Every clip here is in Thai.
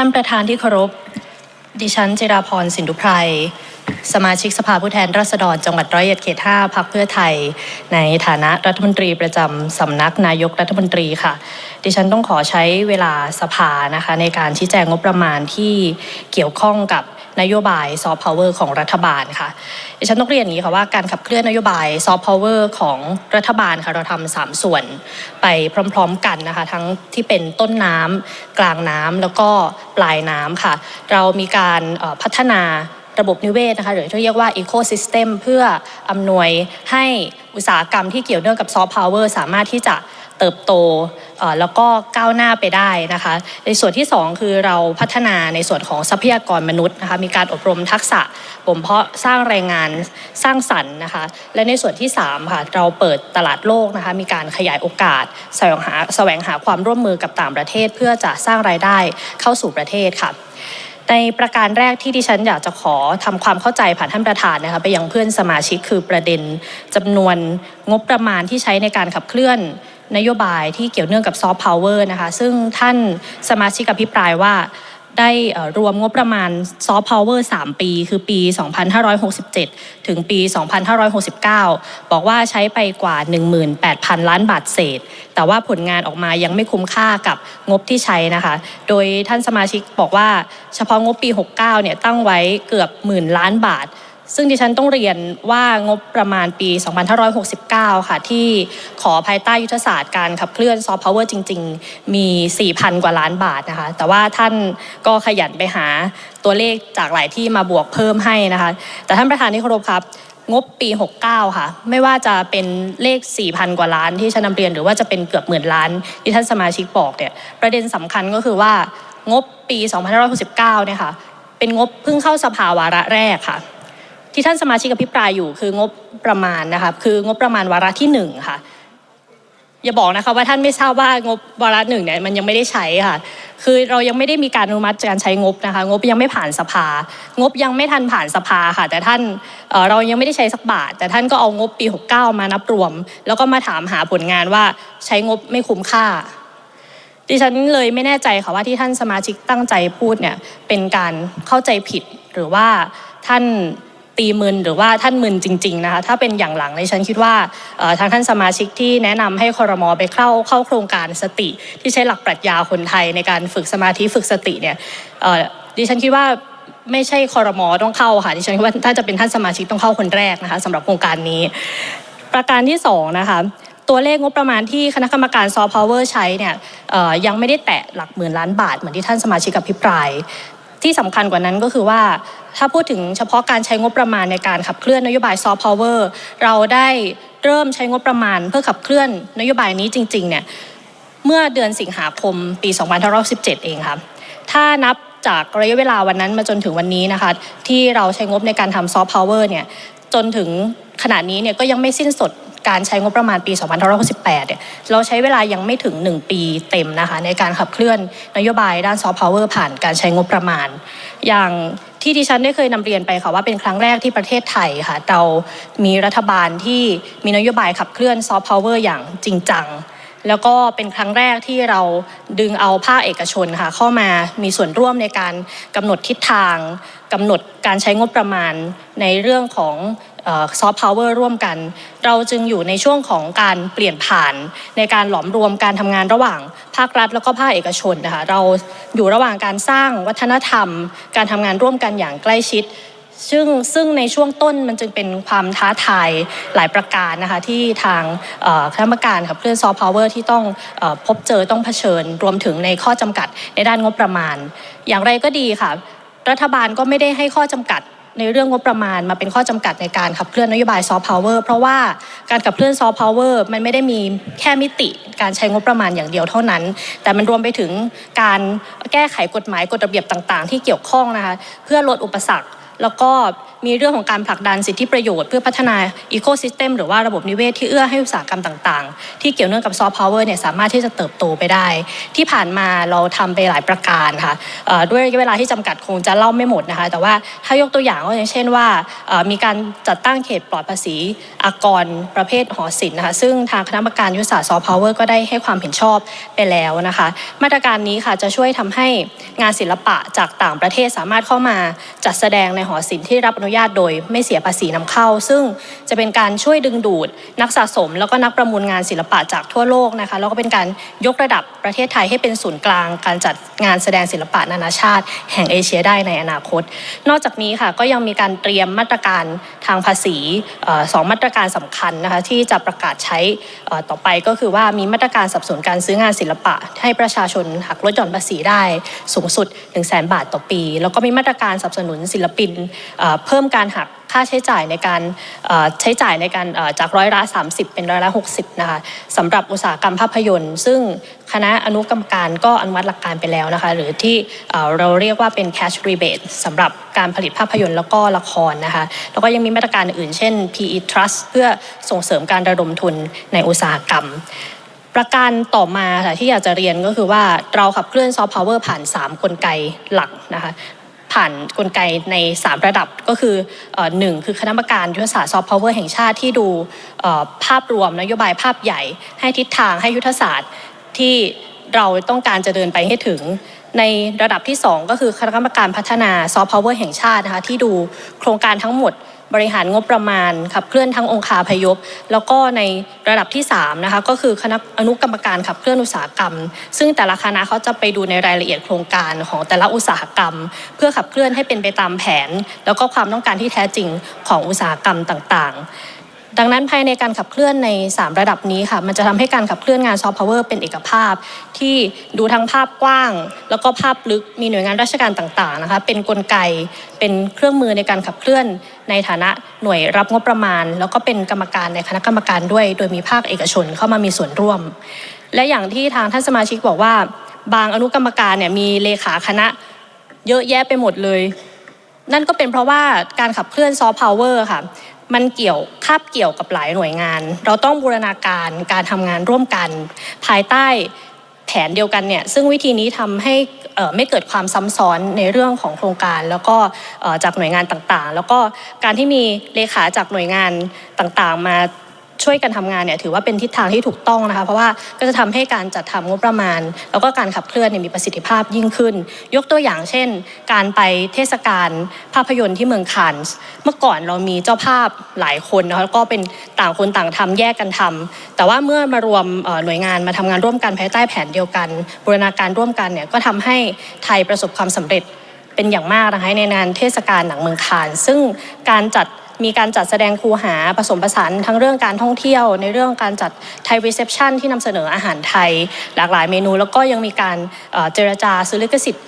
ท่านประธานที่เคารพ ดิฉันจิราพรสินธุไพร สมาชิกสภาผู้แทนราษฎรจังหวัดร้อยเอ็ดเขตห้าพักเพื่อไทย ในฐานะรัฐมนตรีประจำสำนักนายกรัฐมนตรีค่ะ ดิฉันต้องขอใช้เวลาสภานะคะในการชี้แจงงบประมาณที่เกี่ยวข้องกับ นโยบายซอฟต์พาวเวอร์ของรัฐบาลค่ะดิฉันต้องเรียนอย่างนี้ค่ะว่าการขับเคลื่อนนโยบายซอฟต์พาวเวอร์ของรัฐบาลค่ะเราทำสามส่วนไปพร้อมๆกันนะคะ ทั้งที่เป็นต้นน้ำกลางน้ำแล้วก็ปลายน้ำค่ะ เรามีการพัฒนาระบบนิเวศนะคะหรือที่เรียกว่า Ecosystem เพื่ออำนวยให้อุตสาหกรรมที่เกี่ยวเนื่องกับซอฟต์พาวเวอร์สามารถที่จะ เติบโตแล้วก็ก้าวหน้าไปได้นะคะ ในส่วนที่ 2 คือเราพัฒนาในส่วนของทรัพยากรมนุษย์นะคะมีการอบรมทักษะบ่มเพาะสร้างแรงงานสร้างสรรค์นะคะ และในส่วนที่3ค่ะเราเปิดตลาดโลกนะคะมีการขยายโอกาสแสวงหาแสวงหาความร่วมมือกับต่างประเทศ เพื่อจะสร้างรายได้เข้าสู่ประเทศค่ะในประการแรกที่ดิฉันอยากจะขอทำความเข้าใจผ่านท่านประธานนะคะไปยังเพื่อนสมาชิกคือประเด็นจำนวนงบประมาณที่ใช้ในการขับเคลื่อน นโยบายที่เกี่ยวเนื่องกับซอฟต์พาวเวอร์นะคะซึ่งท่านสมาชิกอภิปรายว่าได้รวมงบประมาณซอฟต์พาวเวอร์3ปี คือปี 2567 ถึงปี 2569 บอกว่าใช้ไปกว่า 18,000 ล้านบาทเศษ แต่ว่าผลงานออกมายังไม่คุ้มค่ากับงบที่ใช้นะคะ โดยท่านสมาชิกบอกว่าเฉพาะงบปี 69 เนี่ยตั้งไว้เกือบหมื่นล้านบาท ซึ่งดิฉันต้องเรียนว่างบประมาณปี 2569 ค่ะ ที่ขอภายใต้ยุทธศาสตร์การขับเคลื่อนซอฟต์พาวเวอร์จริง ๆ มี 4,000 กว่าล้านบาทนะคะ แต่ว่าท่านก็ขยันไปหาตัวเลขจากหลายที่มาบวกเพิ่มให้นะคะ แต่ท่านประธานที่เคารพครับ งบปี 69 ค่ะ ไม่ว่าจะเป็นเลข 4,000 กว่าล้านที่ฉันนำเรียน หรือว่าจะเป็นเกือบหมื่นล้านที่ท่านสมาชิกบอกเนี่ย ประเด็นสำคัญก็คือว่างบปี 2569 เนี่ยค่ะ เป็นงบเพิ่งเข้าสภาวาระแรกค่ะ ที่ท่านสมาชิกอภิปรายอยู่คืองบประมาณนะคะคืองบประมาณวาระที่หนึ่งค่ะอย่าบอกนะคะว่าท่านไม่ทราบว่างบวาระหนึ่งเนี่ยมันยังไม่ได้ใช้ค่ะ คือเรายังไม่ได้มีการอนุมัติการใช้งบนะคะ งบยังไม่ผ่านสภา งบยังไม่ทันผ่านสภาค่ะ แต่ท่านเอ่อเรายังไม่ได้ใช้สักบาท แต่ท่านก็เอางบปี 69 มานับรวม แล้วก็มาถามหาผลงานว่าใช้งบไม่คุ้มค่า ดิฉันเลยไม่แน่ใจค่ะว่าที่ท่านสมาชิกตั้งใจพูดเนี่ยเป็นการเข้าใจผิดหรือว่าท่าน ตีมึนหรือว่าท่านมึนจริงๆนะคะถ้าเป็นอย่างหลังดิฉันคิดว่าทางท่านสมาชิกที่แนะนำให้คอรมอไปเข้าเข้าโครงการสติ ที่ใช้หลักปรัชญาคนไทยในการฝึกสมาธิฝึกสติเนี่ยดิฉันคิดว่าไม่ใช่คอรมอต้องเข้าค่ะดิฉันคิดว่าถ้าจะเป็นท่านสมาชิกต้องเข้าคนแรกนะคะสำหรับโครงการนี้ ประการที่สองนะคะตัวเลขงบประมาณที่คณะกรรมการซอฟต์พาวเวอร์ใช้เนี่ยยังไม่ได้แตะหลักหมื่นล้านบาทเหมือนที่ท่านสมาชิกอภิปราย ที่สำคัญกว่านั้นก็คือว่าถ้าพูดถึงเฉพาะการใช้งบประมาณในการขับเคลื่อนนโยบายซอฟต์พาวเวอร์เราได้เริ่มใช้งบประมาณเพื่อขับเคลื่อนนโยบายนี้จริงๆเนี่ยเมื่อเดือนสิงหาคมปี2517 เองครับถ้านับจากระยะเวลาวันนั้นมาจนถึงวันนี้นะคะที่เราใช้งบในการทำซอฟต์พาวเวอร์เนี่ยจนถึงขณะนี้เนี่ยก็ยังไม่สิ้นสุด การใช้งบประมาณปี 2568 เนี่ย เราใช้เวลายังไม่ถึง 1 ปีเต็มนะคะ ในการขับเคลื่อนนโยบายด้านซอฟต์พาวเวอร์ผ่านการใช้งบประมาณ อย่างที่ดิฉันได้เคยนำเรียนไปค่ะว่าเป็นครั้งแรกที่ประเทศไทยค่ะ เรามีรัฐบาลที่มีนโยบายขับเคลื่อนซอฟต์พาวเวอร์อย่างจริงจังแล้วก็เป็นครั้งแรกที่เราดึงเอาภาคเอกชนค่ะเข้ามามีส่วนร่วมในการกำหนดทิศทางกำหนดการใช้งบประมาณในเรื่องของ ซอฟต์พาวเวอร์ร่วมกัน เราจึงอยู่ในช่วงของการเปลี่ยนผ่านในการหลอมรวมการทำงานระหว่างภาครัฐ แล้วก็ภาคเอกชนนะคะเราอยู่ระหว่างการสร้างวัฒนธรรม การทำงานร่วมกันอย่างใกล้ชิดซึ่งซึ่งในช่วงต้นมันจึงเป็นความท้าทายหลายประการนะคะที่ทางคณะกรรมการขับเคลื่อนซอฟต์พาวเวอร์ที่ต้องอพบเจอต้องเผชิญ รวมถึงในข้อจำกัดในด้านงบประมาณ อย่างไรก็ดีค่ะ รัฐบาลก็ไม่ได้ให้ข้อจำกัด ในเรื่องงบประมาณมาเป็นข้อจำกัดในการขับเคลื่อนนโยบายซอฟต์พาวเวอร์เพราะว่าการขับเคลื่อนซอฟต์พาวเวอร์มันไม่ได้มีแค่มิติการใช้งบประมาณอย่างเดียวเท่านั้น แต่มันรวมไปถึงการแก้ไขกฎหมายกฎระเบียบต่าง ๆ ที่เกี่ยวข้องนะคะเพื่อลดอุปสรรค แล้วก็มีเรื่องของการผลักดันสิทธิประโยชน์เพื่อพัฒนาอีโคซิสเต็มหรือว่าระบบนิเวศที่เอื้อให้อุตสาหกรรมต่างๆ ที่เกี่ยวเนื่องกับซอฟต์พาวเวอร์เนี่ยสามารถที่จะเติบโตไปได้ ที่ผ่านมาเราทำไปหลายประการค่ะด้วยระยะเวลาที่จำกัดคงจะเล่าไม่หมดนะคะ แต่ว่าถ้ายกตัวอย่างก็อย่างเช่นว่า มีการจัดตั้งเขตปลอดภาษีอากรประเภทหอศิลป์นะคะซึ่งทางคณะกรรมการยุทธศาสตร์ซอฟต์พาวเวอร์ก็ได้ให้ความเห็นชอบไปแล้วนะคะ มาตรการนี้ค่ะจะช่วยทำให้งานศิลปะจากต่างประเทศสามารถเข้ามาจัดแสดงในหอศิลป์ที่รับอนุญาตโดยไม่เสียภาษีนำเข้า ซึ่งจะเป็นการช่วยดึงดูดนักสะสม แล้วก็นักประมูลงานศิลปะจากทั่วโลกนะคะแล้วก็เป็นการยกระดับประเทศไทยให้เป็นศูนย์กลาง การจัดงานแสดงศิลปะนานาชาติ แห่งเอเชียได้ในอนาคต นอกจากนี้ค่ะก็ยังมีการเตรียมมาตรการทางภาษีสองมาตรการสำคัญนะคะที่จะประกาศใช้ต่อไปก็คือว่ามีมาตรการสนับสนุนการซื้องานศิลปะ ให้ประชาชนหักลดหย่อนภาษีได้สูงสุด1 0 0 0 0แบาทต่อปี แล้วก็มีมาตรการสนับสนุนศิลปินเพิ่มการหักค่าใช้จ่ายในการใช้จ่ายในการจากร้อยละ30 เป็นร้อยละ60นะคะสำหรับอุตสาหกรรมภาพยนตร์ ซึ่งคณะอนุกรรมการก็อนุมัติหลักการไปแล้วนะคะหรือที่เราเรียกว่าเป็น cash rebate สำหรับการผลิตภาพยนตร์แล้วก็ละครนะคะแล้วก็ยังมีมาตรการอื่นเช่น PE Trust เพื่อส่งเสริมการระดมทุนในอุตสาหกรรมประการต่อมาค่ะที่อยากจะเรียนก็คือว่าเราขับเคลื่อนซอฟต์พาวเวอร์ผ่าน 3 กลไกหลักนะคะ ผ่านกลไกใน 3 ระดับก็คือหนึ่งคือคณะกรรมการยุทธศาสตร์ซอฟต์พาวเวอร์แห่งชาติที่ดูภาพรวมนโยบายภาพใหญ่ ให้ทิศทางให้ยุทธศาสตร์ที่เราต้องการจะเดินไปให้ถึง ในระดับที่ 2 ก็คือคณะกรรมการพัฒนาซอฟต์พาวเวอร์แห่งชาตินะคะที่ดูโครงการทั้งหมด บริหารงบประมาณขับเคลื่อนทั้งองค์คาพยพ แล้วก็ในระดับที่3นะคะก็คือคณะอนุกรรมการขับเคลื่อนอุตสาหกรรม ซึ่งแต่ละคณะเขาจะไปดูในรายละเอียดโครงการของแต่ละอุตสาหกรรม เพื่อขับเคลื่อนให้เป็นไปตามแผน แล้วก็ความต้องการที่แท้จริงของอุตสาหกรรมต่างๆ ดังนั้นภายในการขับเคลื่อนใน 3 ระดับนี้ค่ะ มันจะทำให้การขับเคลื่อนงานซอฟต์พาวเวอร์เป็นเอกภาพ ที่ดูทั้งภาพกว้าง แล้วก็ภาพลึกมีหน่วยงานราชการต่างๆนะคะเป็นกลไกเป็นเครื่องมือในการขับเคลื่อน ในฐานะหน่วยรับงบประมาณ แล้วก็เป็นกรรมการในคณะกรรมการด้วย โดยมีภาคเอกชนเข้ามามีส่วนร่วม และอย่างที่ทางท่านสมาชิกบอกว่า บางอนุกรรมการเนี่ยมีเลขาคณะเยอะแยะไปหมดเลย นั่นก็เป็นเพราะว่าการขับเคลื่อนซอฟต์พาวเวอร์ค่ะ มันเกี่ยวคาบเกี่ยวกับหลายหน่วยงาน เราต้องบูรณาการการทำงานร่วมกัน ภายใต้แผนเดียวกันเนี่ยซึ่งวิธีนี้ทำให้ไม่เกิดความซ้ำซ้อนในเรื่องของโครงการ แล้วก็จากหน่วยงานต่างๆ แล้วก็การที่มีเลขาจากหน่วยงานต่างๆ มา ช่วยกันทำงานเนี่ยถือว่าเป็นทิศทางที่ถูกต้องนะคะเพราะว่าก็จะทำให้การจัดทำงบประมาณ แล้วก็การขับเคลื่อนเนี่ยมีประสิทธิภาพยิ่งขึ้น ยกตัวอย่างเช่น การไปเทศกาลภาพยนตร์ที่เมืองคานส์เมื่อก่อนเรามีเจ้าภาพหลายคนนะคะแล้วก็เป็นต่างคนต่างทำแยกกันทำแต่ว่าเมื่อมารวมหน่วยงานมาทำงานร่วมกันภายใต้แผนเดียวกันบูรณาการร่วมกันเนี่ยก็ทำให้ไทยประสบความสำเร็จเป็นอย่างมากนะคะในงานเทศกาลหนังเมืองคาน ซึ่งการจัด มีการจัดแสดงคูหาผสมผสานทั้งเรื่องการท่องเที่ยว ในเรื่องการจัดไทยรีเซพชันที่นำเสนออาหารไทย หลากหลายเมนู แล้วก็ยังมีการเจรจาซื้อลิขสิทธิ์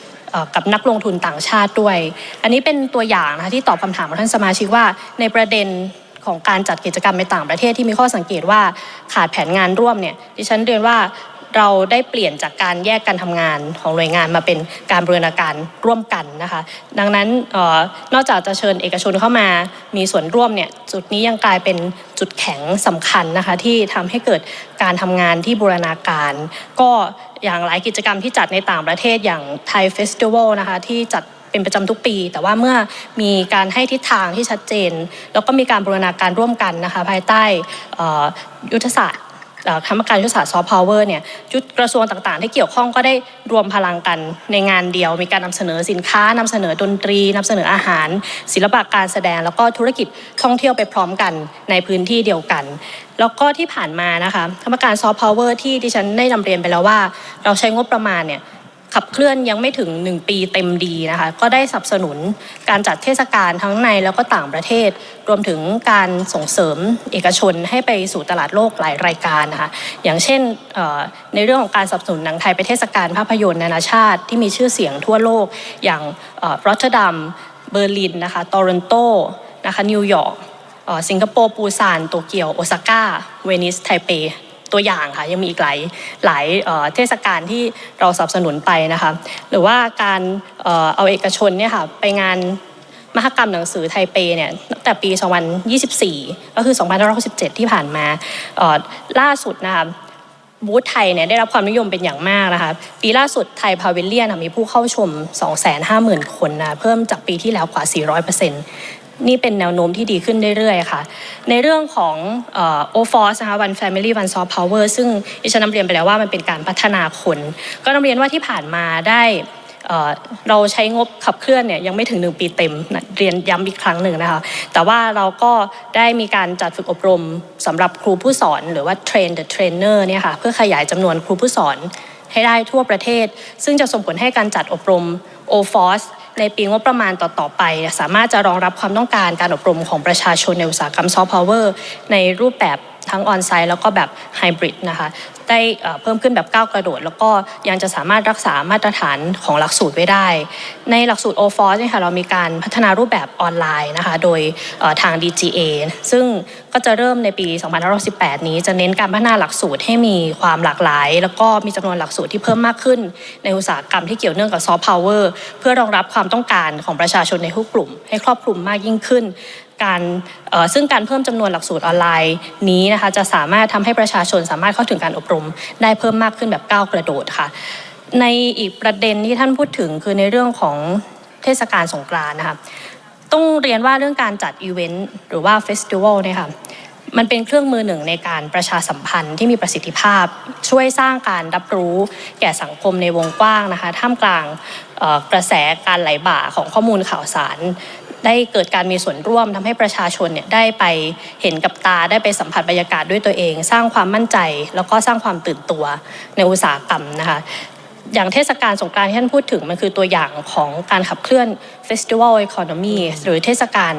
กับนักลงทุนต่างชาติด้วย อันนี้เป็นตัวอย่างนะคะที่ตอบคำถามของท่านสมาชิกว่า ในประเด็นของการจัดกิจกรรมในต่างประเทศที่มีข้อสังเกตว่าขาดแผนงานร่วมเนี่ยดิฉันเรียนว่า เราได้เปลี่ยนจากการแยกการทำงานของหน่วยงานมาเป็นการบูรณาการร่วมกันนะคะ ดังนั้นออนอกจากจะเชิญเอกชนเข้ามามีส่วนร่วมเนี่ยจุดนี้ยังกลายเป็นจุดแข็งสำคัญนะคะที่ทำให้เกิดการทำงานที่บูรณาการ ก็อย่างหลายกิจกรรมที่จัดในต่างประเทศอย่างไทยเฟสติวัลนะคะที่จัดเป็นประจำทุกปี แต่ว่าเมื่อมีการให้ทิศทางที่ชัดเจน แล้วก็มีการบูรณาการร่วมกันนะคะภายใต้ยุทธศาสตร์ คณะกรรมการยุทธศาสตร์ซอฟต์พาวเวอร์เนี่ยจุดกระทรวงต่างๆ ที่เกี่ยวข้องก็ได้รวมพลังกันในงานเดียว มีการนำเสนอสินค้านำเสนอดนตรีนำเสนออาหาร ศิลปะการแสดง แล้วก็ธุรกิจท่องเที่ยวไปพร้อมกันในพื้นที่เดียวกัน แล้วก็ที่ผ่านมานะคะกรรมการซอฟต์พาวเวอร์ที่ดิฉันได้นำเรียนไปแล้วว่า เราใช้งบประมาณเนี่ย ขับเคลื่อนยังไม่ถึง 1 ปีเต็มดีนะคะ ก็ได้สนับสนุนการจัดเทศกาลทั้งในแล้วก็ต่างประเทศ รวมถึงการส่งเสริมเอกชนให้ไปสู่ตลาดโลกหลายรายการนะคะ อย่างเช่นในเรื่องของการสนับสนุนหนังไทยไปเทศกาลภาพยนตร์นานาชาติที่มีชื่อเสียงทั่วโลกอย่างรอตเตอร์ดัมเบอร์ลินนะคะโตรอนโตนะคะนิวยอร์กสิงคโปร์ปูซานโตเกียวโอซาก้าเวนิสไทเป ตัวอย่างค่ะยังมีอีกหลายหลายเทศกาลที่เราสนับสนุนไปนะคะหรือว่าการเอาเอกชนเนี่ยค่ะไปงานมหกรรมหนังสือไทเปเนี่ยตั้งแต่ปี 2024 ก็คือ 2567 ที่ผ่านมาล่าสุดนะคะบูธไทยเนี่ยได้รับความนิยมเป็นอย่างมากนะคะปีล่าสุดไทยพาวิลเลียนมีผู้เข้าชม 250,000 คนนะเพิ่มจากปีที่แล้วกว่า 400% นี่เป็นแนวโน้มที่ดีขึ้นเรื่อยๆค่ะ ในเรื่องของโอฟอสนะคะ One Family One Soft Power ซึ่งดิฉันนำเรียนไปแล้วว่ามันเป็นการพัฒนาคน ก็นำเรียนว่าที่ผ่านมาได้เราใช้งบขับเคลื่อนเนี่ยยังไม่ถึง 1 ปีเต็มเรียนย้ำอีกครั้งหนึ่งนะคะ แต่ว่าเราก็ได้มีการจัดฝึกอบรมสำหรับครูผู้สอน หรือว่า train the trainer เนี่ยค่ะเพื่อขยายจำนวนครูผู้สอนให้ได้ทั่วประเทศ ซึ่งจะส่งผลให้การจัดอบรม OFOS ในปีงบประมาณต่อ ๆ ไป สามารถจะรองรับความต้องการการอบรมของประชาชนในอุตสาหกรรมซอฟต์พาวเวอร์ในรูปแบบ ทั้งออนไซต์แล้วก็แบบไฮบริดนะคะได้เพิ่มขึ้นแบบก้าวกระโดด แล้วก็ยังจะสามารถรักษามาตรฐานของหลักสูตรไว้ได้ ในหลักสูตร o f o r เนี่ยค่ะเรามีการพัฒนารูปแบบออนไลน์นะคะโดยทาง DGA ซึ่งก็จะเริ่มในปี 2518 นี้จะเน้นการพัฒนาหลักสูตรให้มีความหลากหลาย แล้วก็มีจำนวนหลักสูตรที่เพิ่มมากขึ้น ในอุตสาหกรรมที่เกี่ยวเนื่องกับซอฟต์พาวเวอร์เพื่อรองรับความต้องการของประชาชนในทุกกลุ่ม ให้ครอบคลุมมากยิ่งขึ้น การซึ่งการเพิ่มจำนวนหลักสูตรออนไลน์นี้นะคะจะสามารถทำให้ประชาชนสามารถเข้าถึงการอบรมได้เพิ่มมากขึ้นแบบก้าวกระโดดค่ะ ในอีกประเด็นที่ท่านพูดถึงคือในเรื่องของเทศกาลสงกรานต์นะคะต้องเรียนว่าเรื่องการจัดอีเวนต์หรือว่าเฟสติวัลเนี่ยค่ะมันเป็นเครื่องมือหนึ่งในการประชาสัมพันธ์ที่มีประสิทธิภาพ ช่วยสร้างการรับรู้แก่สังคมในวงกว้างนะคะท่ามกลางกระแสการไหลบ่าของข้อมูลข่าวสาร ได้เกิดการมีส่วนร่วมทำให้ประชาชนเนี่ยได้ไปเห็นกับตาได้ไปสัมผัสบรรยากาศด้วยตัวเอง สร้างความมั่นใจ แล้วก็สร้างความตื่นตัวในอุตสาหกรรมนะคะ อย่างเทศกาลสงกรานต์ที่ท่านพูดถึงมันคือตัวอย่างของการขับเคลื่อน Festival Economy หรือเทศกาล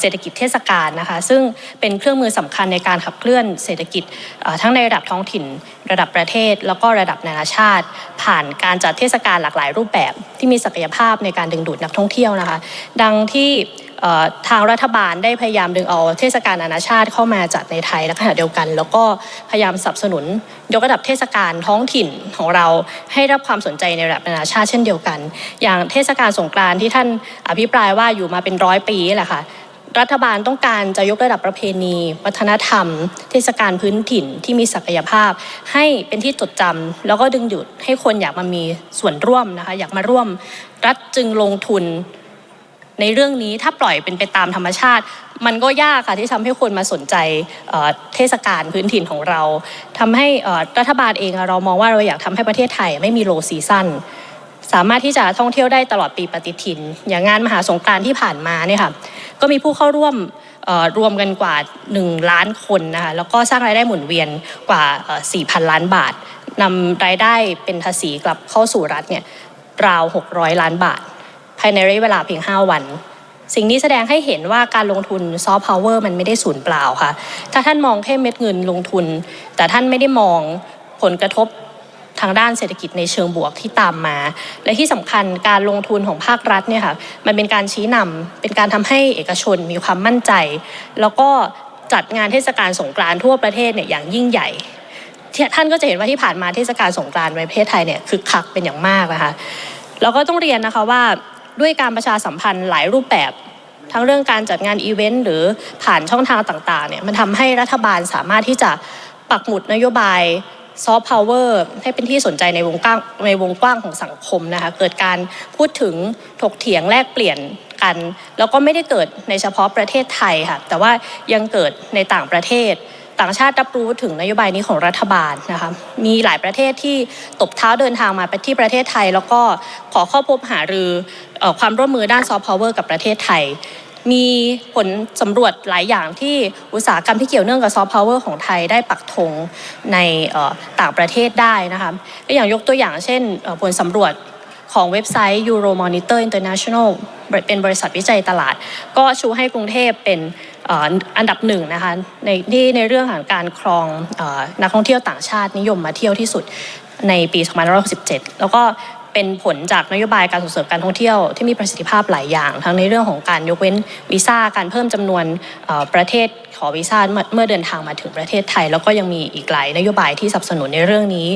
เศรษฐกิจเทศกาลนะคะ ซึ่งเป็นเครื่องมือสำคัญในการขับเคลื่อนเศรษฐกิจทั้งในระดับท้องถิ่น ระดับประเทศ แล้วก็ระดับนานาชาติ ผ่านการจัดเทศกาลหลากหลายรูปแบบ ที่มีศักยภาพในการดึงดูดนักท่องเที่ยวนะคะ ดังที่ ทางรัฐบาลได้พยายามดึงเอาเทศกาลนานาชาติเข้ามาจัดในไทยและขณะเดียวกัน แล้วก็พยายามสนับสนุนยกระดับเทศกาลท้องถิ่นของเราให้รับความสนใจในระดับนานาชาติเช่นเดียวกัน อย่างเทศกาลสงกรานต์ที่ท่านอภิปรายว่าอยู่มาเป็นร้อยปีแหละค่ะรัฐบาลต้องการจะยกระดับประเพณี วัฒนธรรม เทศกาลพื้นถิ่นที่มีศักยภาพ ให้เป็นที่จดจำแล้วก็ดึงดูดให้คนอยากมามีส่วนร่วมนะคะอยากมาร่วม รัฐจึงลงทุน ในเรื่องนี้ถ้าปล่อยเป็นไปตามธรรมชาติ มันก็ยากค่ะที่ทำให้คนมาสนใจเทศกาลพื้นถิ่นของเราทำให้รัฐบาลเองเรามองว่าเราอยากทำให้ประเทศไทยไม่มีโลซีซั่นสามารถที่จะท่องเที่ยวได้ตลอดปีปฏิทิน อย่างงานมหาสงกรานที่ผ่านมาเนี่ยค่ะก็มีผู้เข้าร่วมรวมกันกว่า 1 ล้านคนนะคะแล้วก็สร้างรายได้หมุนเวียนกว่าเอ่อ4,000 ล้านบาทนำรายได้เป็นภาษีกลับเข้าสู่รัฐเนี่ยราว 600 ล้านบาทายในระยะเวลาเพียง 5 วัน สิ่งนี้แสดงให้เห็นว่าการลงทุนซอฟต์พาวเวอร์มันไม่ได้สูญเปล่าค่ะ ถ้าท่านมองแค่เม็ดเงินลงทุน แต่ท่านไม่ได้มองผลกระทบทางด้านเศรษฐกิจในเชิงบวกที่ตามมา และที่สำคัญการลงทุนของภาครัฐเนี่ยค่ะมันเป็นการชี้นำเป็นการทำให้เอกชนมีความมั่นใจ แล้วก็จัดงานเทศกาลสงกรานต์ทั่วประเทศเนี่ยอย่างยิ่งใหญ่ที่ท่านก็จะเห็นว่าที่ผ่านมาเทศกาลสงกรานต์ในประเทศไทยเนี่ยคึกคักเป็นอย่างมากนะคะแล้วก็ต้องเรียนนะคะว่า ด้วยการประชาสัมพันธ์หลายรูปแบบ ทั้งเรื่องการจัดงานอีเวนต์หรือผ่านช่องทางต่างๆเนี่ยมันทำให้รัฐบาลสามารถที่จะปักหมุดนโยบายซอฟต์พาวเวอร์ให้เป็นที่สนใจในวงกว้างในวงกว้างของสังคมนะคะเกิดการพูดถึงถกเถียงแลกเปลี่ยนกัน แล้วก็ไม่ได้เกิดในเฉพาะประเทศไทยค่ะแต่ว่ายังเกิดในต่างประเทศ ต่างชาติรับรู้ถึงนโยบายนี้ของรัฐบาลนะคะมีหลายประเทศที่ตบเท้าเดินทางมาไปที่ประเทศไทย แล้วก็ขอเข้าพบหารือความร่วมมือด้านซอฟต์พาวเวอร์กับประเทศไทย มีผลสำรวจหลายอย่างที่อุตสาหกรรมที่เกี่ยวเนื่องกับซอฟต์พาวเวอร์ของไทยได้ปักธงในต่างประเทศได้นะคะก็อย่างยกตัวอย่างเช่นผลสำรวจของเว็บไซต์ Euromonitor International เป็นบริษัทวิจัยตลาด ก็ชูให้กรุงเทพเป็น อันดับหนึ่งนะคะในที่ในเรื่องของการครองอนักท่องเที่ยวต่างชาตินิยมมาเที่ยวที่สุดในปี 2567 แล้วก็ เป็นผลจากนโยบายการส่งเสริมการท่องเที่ยวที่มีประสิทธิภาพหลายอย่าง ทั้งในเรื่องของการยกเว้นวีซ่าการเพิ่มจำนวนประเทศขอวีซ่าเมื่อเดินทางมาถึงประเทศไทย แล้วก็ยังมีอีกหลายนโยบายที่สนับสนุนในเรื่องนี้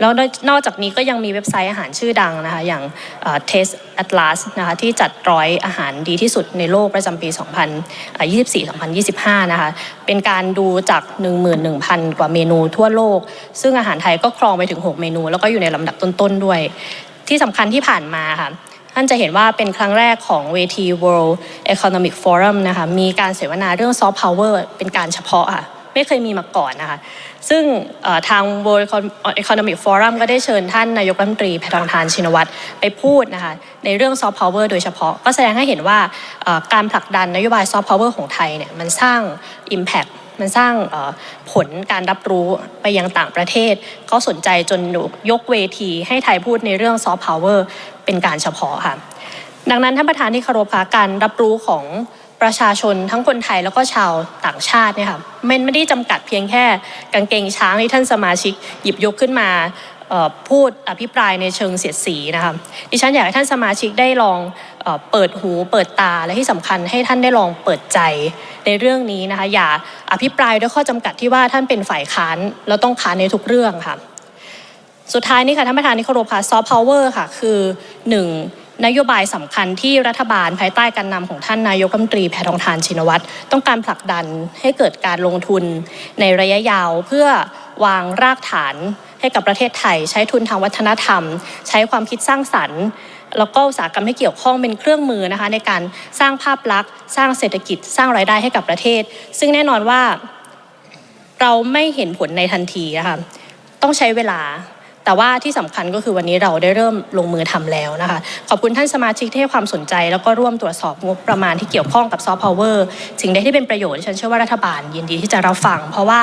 แล้วนอกจากนี้ก็ยังมีเว็บไซต์อาหารชื่อดังนะคะอย่างเอ่อ Taste Atlas นะคะที่จัดร้อยอาหารดีที่สุดในโลกประจำปี 2024-2025 นะคะเป็นการดูจาก 11,000 กว่าเมนูทั่วโลก ซึ่งอาหารไทยก็ครองไปถึง 6 เมนู แล้วก็อยู่ในลำดับต้นๆด้วย ที่สำคัญที่ผ่านมาค่ะท่านจะเห็นว่าเป็นครั้งแรกของเวที World Economic Forum นะคะมีการเสวนาเรื่อง Soft Power เป็นการเฉพาะค่ะไม่เคยมีมาก่อนนะคะซึ่งทาง World Economic Forum ก็ได้เชิญท่านนายกรัฐมนตรีแพทองทานชินวัตรไปพูดนะคะในเรื่อง Soft Power โดยเฉพาะ ก็แสดงให้เห็นว่าการผลักดันนโยบาย Soft Power ของไทยเนี่ยมันสร้าง Impact มันสร้างผลการรับรู้ไปยังต่างประเทศ เขาสนใจจนยกเวทีให้ไทยพูดในเรื่องซอฟต์พาวเวอร์เป็นการเฉพาะค่ะ ดังนั้นท่านประธานที่เคารพคะการรับรู้ของประชาชนทั้งคนไทยแล้วก็ชาวต่างชาติเนี่ยค่ะมันไม่ได้จำกัดเพียงแค่กางเกงช้างที่ท่านสมาชิกหยิบยกขึ้นมา พูดอภิปรายในเชิงเสียดสีนะคะดิฉันอยากให้ท่านสมาชิกได้ลองเปิดหูเปิดตาและที่สำคัญให้ท่านได้ลองเปิดใจในเรื่องนี้นะคะอย่าอภิปรายด้วยข้อจำกัดที่ว่าท่านเป็นฝ่ายค้านแล้วต้องค้านในทุกเรื่องค่ะสุดท้ายนี่ค่ะท่านประธานที่เคารพค่ะซอฟต์พาวเวอร์ค่ะคือหนึ่งนโยบายสำคัญที่รัฐบาลภายใต้การนำของท่านนายกรัฐมนตรีแพทองทานชินวัตรต้องการผลักดันให้เกิดการลงทุนในระยะยาวเพื่อวางรากฐาน ให้กับประเทศไทย ใช้ทุนทางวัฒนธรรม ใช้ความคิดสร้างสรรค์ แล้วก็อุตสาหกรรมที่เกี่ยวข้องเป็นเครื่องมือนะคะในการสร้างภาพลักษณ์ สร้างเศรษฐกิจ สร้างรายได้ให้กับประเทศ ซึ่งแน่นอนว่าเราไม่เห็นผลในทันทีนะคะต้องใช้เวลา แต่ว่าที่สำคัญก็คือวันนี้เราได้เริ่มลงมือทำแล้วนะคะ ขอบคุณท่านสมาชิกที่ให้ความสนใจ แล้วก็ร่วมตรวจสอบงบประมาณที่เกี่ยวข้องกับซอฟต์พาวเวอร์สิ่งใดที่เป็นประโยชน์ฉันเชื่อว่ารัฐบาลยินดีที่จะรับฟัง เพราะว่า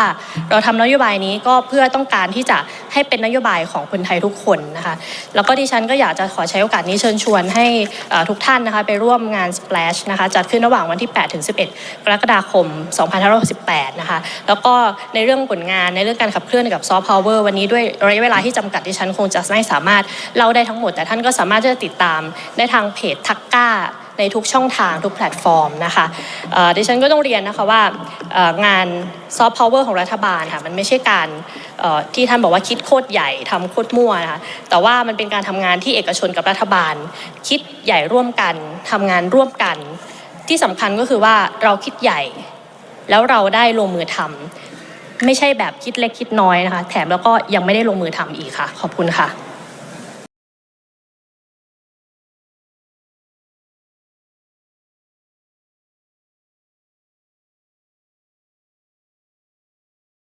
เราทำนโยบายนี้ก็เพื่อต้องการที่จะให้เป็นนโยบายของคนไทยทุกคนนะคะแล้วก็ดิฉันก็อยากจะขอใช้โอกาสนี้เชิญชวนให้ทุกท่านนะคะไปร่วมงาน Splash นะคะจัดขึ้นระหว่างวันที่ 8 ถึง 11 กรกฎาคม 2568 นะคะแล้วก็ในเรื่องผลงานในเรื่องการขับเคลื่อนกับซอฟต์พาวเวอร์วันนี้ด้วยระยะเวลาที่จำกัดดิฉันคงจะไม่สามารถเล่าได้ทั้งหมด แต่ท่านก็สามารถที่จะติดตามได้ทางเพจทักก้าในทุกช่องทางทุกแพลตฟอร์มนะคะเอ่อดิฉันก็ต้องเรียนนะคะว่างานซอฟต์พาวเวอร์ของรัฐบาลค่ะมันไม่ใช่การที่ท่านบอกว่าคิดโคตรใหญ่ทำโคตรมั่วนะคะแต่ว่ามันเป็นการทำงานที่เอกชนกับรัฐบาล คิดใหญ่ร่วมกันทำงานร่วมกัน ที่สำคัญก็คือว่าเราคิดใหญ่ แล้วเราได้ลงมือทำ ไม่ใช่แบบคิดเล็กคิดน้อยนะคะ แถมแล้วก็ยังไม่ได้ลงมือทำอีกค่ะ ขอบคุณค่ะ